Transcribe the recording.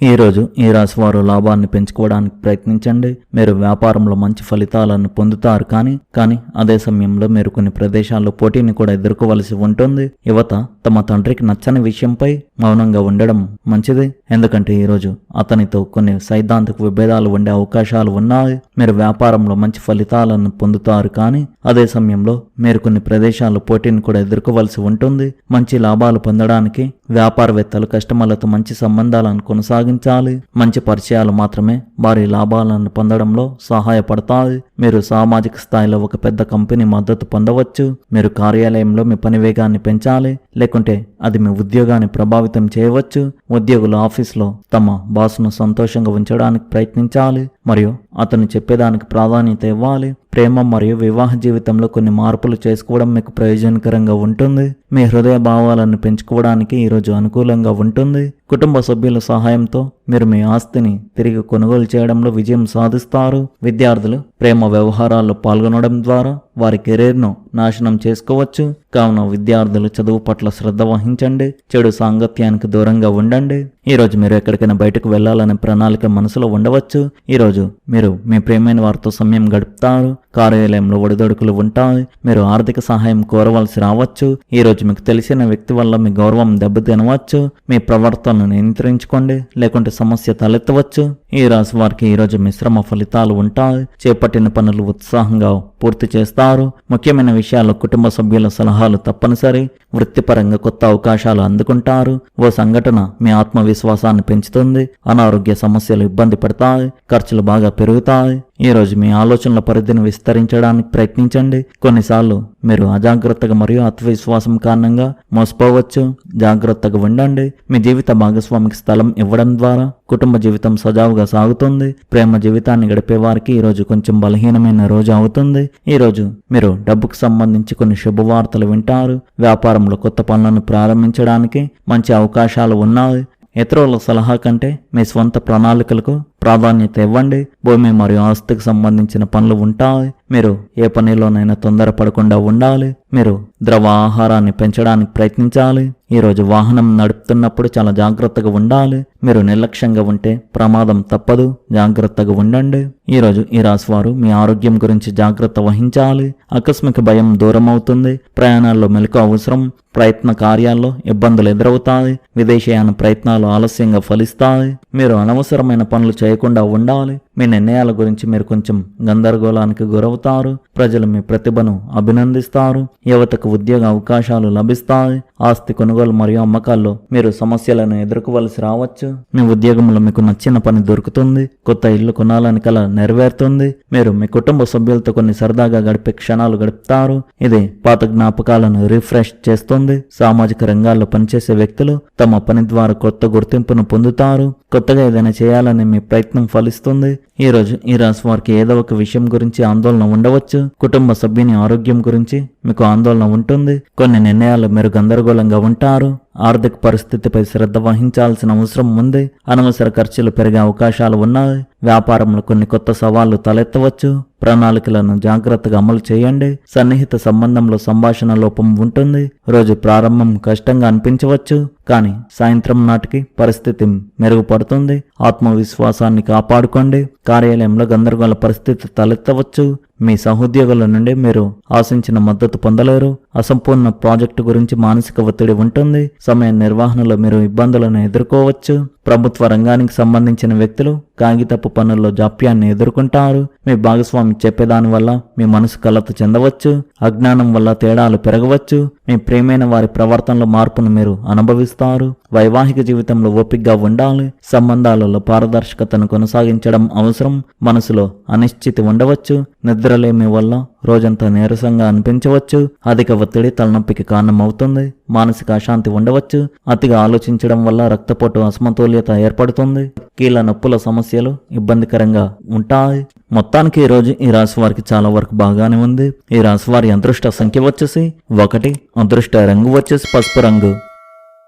ఈ రోజు ఈ రాశివారు లాభాన్ని పెంచుకోవడానికి ప్రయత్నించండి. మీరు వ్యాపారంలో మంచి ఫలితాలను పొందుతారు కానీ కానీ అదే సమయంలో మీరు కొన్ని ప్రదేశాల్లో పోటీని కూడా ఎదుర్కోవలసి ఉంటుంది. యువత తమ తండ్రికి నచ్చని విషయంపై మౌనంగా ఉండడం మంచిది. ఎందుకంటే ఈరోజు అతనితో కొన్ని సైద్ధాంతిక విభేదాలు ఉండే అవకాశాలు ఉన్నాయి. మీరు వ్యాపారంలో మంచి ఫలితాలను పొందుతారు కానీ అదే సమయంలో మీరు కొన్ని ప్రదేశాల్లో పోటీని కూడా ఎదుర్కోవలసి ఉంటుంది. మంచి లాభాలు పొందడానికి వ్యాపారవేత్తలు కస్టమర్లతో మంచి సంబంధాలను కొనసాగించాలి మంచి పరిచయాలు మాత్రమే వారి లాభాలను పొందడంలో సహాయపడతాయి. మీరు సామాజిక స్థాయిలో ఒక పెద్ద కంపెనీ మద్దతు పొందవచ్చు. మీరు కార్యాలయంలో మీ పని వేగాన్ని పెంచాలి. లేకుంటే అది మీ ఉద్యోగాన్ని ప్రభావితం చేయవచ్చు. ఉద్యోగులు ఆఫీస్లో తమ బాసును సంతోషంగా ఉంచడానికి ప్రయత్నించాలి. మరియు అతను చెప్పేదానికి ప్రాధాన్యత ఇవ్వాలి. ప్రేమ మరియు వివాహ జీవితంలో కొన్ని మార్పులు చేసుకోవడం మీకు ప్రయోజనకరంగా ఉంటుంది. మీ హృదయ భావాలను పెంచుకోవడానికి ఈరోజు అనుకూలంగా ఉంటుంది. కుటుంబ సభ్యుల సహాయంతో మీరు మీ ఆస్తిని తిరిగి కొనుగోలు చేయడంలో విజయం సాధిస్తారు. విద్యార్థులు ప్రేమ వ్యవహారాల్లో పాల్గొనడం ద్వారా వారి కెరీర్ను నాశనం చేసుకోవచ్చు. కావున విద్యార్థులు చదువు పట్ల శ్రద్ధ వహించండి. చెడు సాంగత్యానికి దూరంగా ఉండండి. ఈరోజు మీరు ఎక్కడికైనా బయటకు వెళ్ళాలనే ప్రణాళిక మనసులో ఉండవచ్చు. ఈరోజు మీరు మీ ప్రేమైన వారితో సమయం గడుపుతారు. కార్యాలయంలో ఒడిదొడుకులు ఉంటాయి. మీరు ఆర్థిక సహాయం కోరవలసి రావచ్చు. ఈరోజు మీకు తెలిసిన వ్యక్తి వల్ల మీ గౌరవం దెబ్బతినవచ్చు. మీ ప్రవర్తనను నియంత్రించుకోండి. లేకుంటే సమస్య తలెత్తవచ్చు. ఈ రాశి వారికి ఈరోజు మిశ్రమ ఫలితాలు ఉంటాయి. చేపట్టిన పనులు ఉత్సాహంగా పూర్తి చేస్తారు. ముఖ్యమైన విషయాల్లో కుటుంబ సభ్యుల సలహాలు తప్పనిసరి. వృత్తిపరంగా కొత్త అవకాశాలు అందుకుంటారు. ఓ సంఘటన మీ ఆత్మవిశ్వాసాన్ని పెంచుతుంది. అనారోగ్య సమస్యలు ఇబ్బంది పడతాయి. ఖర్చులు బాగా పెరుగుతాయి. ఈరోజు మీ ఆలోచనల పరిధిని విస్తరించడానికి ప్రయత్నించండి. కొన్నిసార్లు మీరు అజాగ్రత్తగా మరియు ఆత్మవిశ్వాసం కారణంగా మోసపోవచ్చు. జాగ్రత్తగా ఉండండి. మీ జీవిత భాగస్వామికి స్థలం ఇవ్వడం ద్వారా కుటుంబ జీవితం సజావుగా సాగుతుంది. ప్రేమ జీవితాన్ని గడిపే వారికి ఈరోజు కొంచెం బలహీనమైన రోజు అవుతుంది. ఈరోజు మీరు డబ్బుకు సంబంధించి కొన్ని శుభవార్తలు వింటారు. వ్యాపారంలో కొత్త పనులను ప్రారంభించడానికి మంచి అవకాశాలు ఉన్నాయి. ఇతరుల సలహా కంటే మీ స్వంత ప్రణాళికలకు ప్రాధాన్యత ఇవ్వండి. భూమి మరియు ఆస్తికి సంబంధించిన పనులు ఉంటాయి. మీరు ఏ పనిలోనైనా తొందరపడకుండా ఉండాలి. మీరు ద్రవ ఆహారాన్ని పెంచడానికి ప్రయత్నించాలి. ఈరోజు వాహనం నడుపుతున్నప్పుడు చాలా జాగ్రత్తగా ఉండాలి. మీరు నిర్లక్ష్యంగా ఉంటే ప్రమాదం తప్పదు. జాగ్రత్తగా ఉండండి. ఈరోజు ఈ రాశివారు మీ ఆరోగ్యం గురించి జాగ్రత్త వహించాలి. ఆకస్మిక భయం దూరం అవుతుంది ప్రయాణాల్లో మెలకు అవసరం. ప్రయత్న కార్యాల్లో ఇబ్బందులు ఎదురవుతాయి. విదేశీయాన ప్రయత్నాలు ఆలస్యంగా ఫలిస్తాయి. మీరు అనవసరమైన పనులు చేయకుండా ఉండాలి. మీ నిర్ణయాల గురించి మీరు కొంచెం గందరగోళానికి గురవుతారు. ప్రజలు మీ ప్రతిభను అభినందిస్తారు. యువతకు ఉద్యోగ అవకాశాలు లభిస్తాయి. ఆస్తి కొనుగోలు మరియు అమ్మకాల్లో మీరు సమస్యలను ఎదుర్కోవలసి రావచ్చు. మీ ఉద్యోగంలో మీకు నచ్చిన పని దొరుకుతుంది. కొత్త ఇల్లు కొనాలని కల నెరవేరుతుంది. మీరు మీ కుటుంబ సభ్యులతో కొన్ని సరదాగా గడిపే క్షణాలు గడుపుతారు. ఇది పాత జ్ఞాపకాలను రిఫ్రెష్ చేస్తుంది. సామాజిక రంగాల్లో పనిచేసే వ్యక్తులు తమ పని ద్వారా కొత్త గుర్తింపును పొందుతారు. కొత్తగా ఏదైనా చేయాలని మీ ప్రయత్నం ఫలిస్తుంది. ఈ రోజు ఈ రాశి వారికి ఏదో ఒక విషయం గురించి ఆందోళన ఉండవచ్చు. కుటుంబ సభ్యుని ఆరోగ్యం గురించి మీకు ఆందోళన ఉంటుంది. కొన్ని నిర్ణయాలు మీరు గందరగోళంగా ఉంటారు. ఆర్థిక పరిస్థితిపై శ్రద్ధ వహించాల్సిన అవసరం ఉంది. అనవసర ఖర్చులు పెరిగే అవకాశాలు ఉన్నాయి. వ్యాపారంలో కొన్ని కొత్త సవాళ్ళు తలెత్తవచ్చు. ప్రణాళికలను జాగ్రత్తగా అమలు చేయండి. సన్నిహిత సంబంధంలో సంభాషణ లోపం ఉంటుంది. రోజు ప్రారంభం కష్టంగా అనిపించవచ్చు. కానీ సాయంత్రం నాటికి పరిస్థితి మెరుగుపడుతుంది. ఆత్మవిశ్వాసాన్ని కాపాడుకోండి. కార్యాలయంలో గందరగోళ పరిస్థితి తలెత్తవచ్చు. మీ సహోద్యోగుల నుండి మీరు ఆశించిన మద్దతు పొందలేరు. అసంపూర్ణ ప్రాజెక్టు గురించి మానసిక ఒత్తిడి ఉంటుంది. సమయ నిర్వహణలో మీరు ఇబ్బందులను ఎదుర్కోవచ్చు. ప్రభుత్వ రంగానికి సంబంధించిన వ్యక్తులు కాగితపు పనుల్లో జాప్యాన్ని ఎదుర్కొంటారు. మీ భాగస్వామి చెప్పేదాని వల్ల మీ మనసు కలత చెందవచ్చు. అజ్ఞానం వల్ల తేడాలు పెరగవచ్చు. మీ ప్రేమైన వారి ప్రవర్తనలో మార్పును మీరు అనుభవిస్తారు. వైవాహిక జీవితంలో ఓపికగా ఉండాలి. సంబంధాలలో పారదర్శకతను కొనసాగించడం అవసరం. మనసులో అనిశ్చితి ఉండవచ్చు. నిద్రలేమి వల్ల రోజంతా నీరసంగా అనిపించవచ్చు. అధిక ఒత్తిడి తలనొప్పికి కారణమవుతుంది. మానసిక అశాంతి ఉండవచ్చు. అతిగా ఆలోచించడం వల్ల రక్తపోటు అసమతుల్యత ఏర్పడుతుంది. కీళ్ళ నొప్పుల సమస్యలు ఇబ్బందికరంగా ఉంటాయి. మొత్తానికి ఈ రోజు ఈ రాశి వారికి చాలా వరకు బాగానే ఉంది. ఈ రాశి వారి అదృష్ట సంఖ్య వచ్చేసి ఒకటి. అదృష్ట రంగు వచ్చేసి పసుపు రంగు.